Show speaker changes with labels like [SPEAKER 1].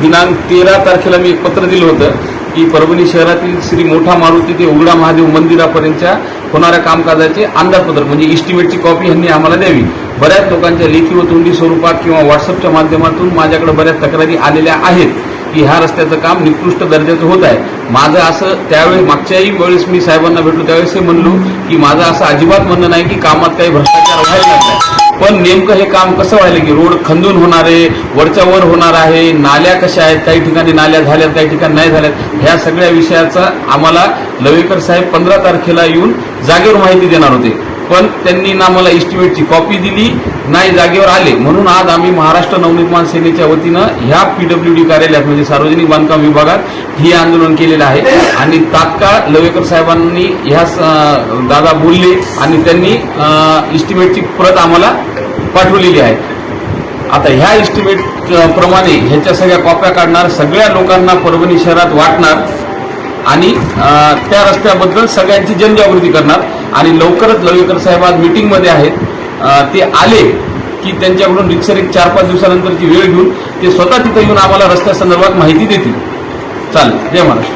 [SPEAKER 1] दिनांक तेरा तारखेला मी एक पत्र दिलं होतं की परभणी शहरातील श्री मोठा मारुती ते उघडा महादेव मंदिरापर्यंतच्या होणाऱ्या कामकाजाचे अंदाजपत्रक म्हणजे इस्टिमेटची कॉपी यांनी आम्हाला द्यावी. बऱ्याच लोकांच्या लेखी व तोंडी स्वरूपात किंवा व्हॉट्सअपच्या माध्यमातून माझ्याकडे बऱ्याच तक्रारी आलेल्या आहेत की ह्या रस्त्याचं काम निकृष्ट दर्जाचं होत आहे. माझं असं त्यावेळी मागच्याही वेळेस मी साहेबांना भेटलो त्यावेळेस हे म्हणलो की माझं असं अजिबात म्हणणं नाही की कामात काही भ्रष्टाचार व्हायला लागला पण नेमकं हे काम कसं व्हायलं की रोड खंदून होणार आहे वरच्या वर होणार आहे नाल्या कशा आहेत काही ठिकाणी नाल्या झाल्यात काही ठिकाणी नाही झाल्यात ह्या सगळ्या विषयाचा आम्हाला लवेकर साहेब पंधरा तारखेला येऊन जागेवर माहिती देणार होते. पण त्यांनी ना मला इस्टिमेटची कॉपी दिली नाही जागेवर आले. म्हणून आज आम्ही महाराष्ट्र नवनिर्माण सेनेच्या वतीनं ह्या पीडब्ल्यू डी कार्यालयात म्हणजे सार्वजनिक बांधकाम विभागात हे आंदोलन केलेलं आहे. आणि तात्काळ लवेकर साहेबांनी ह्या दादा बोलले आणि त्यांनी इस्टिमेटची प्रत आम्हाला पाठवलेली आहे. आता ह्या इस्टिमेट प्रमाणे ह्याच्या सगळ्या कॉप्या काढणार सगळ्या लोकांना परभणी शहरात वाटणार आणि त्या रस्त्याबद्दल सगळ्यांची जनजागृती करणार. आणि लवकरच लवेकर साहेब आज मीटिंगमध्ये आहेत. ते आले की त्यांच्याकडून रिक्सर एक चार पाच दिवसानंतरची वेळ घेऊन ते स्वतः तिथं येऊन आम्हाला रस्त्यासंदर्भात माहिती देतील. चालेल. जय महाराष्ट्र.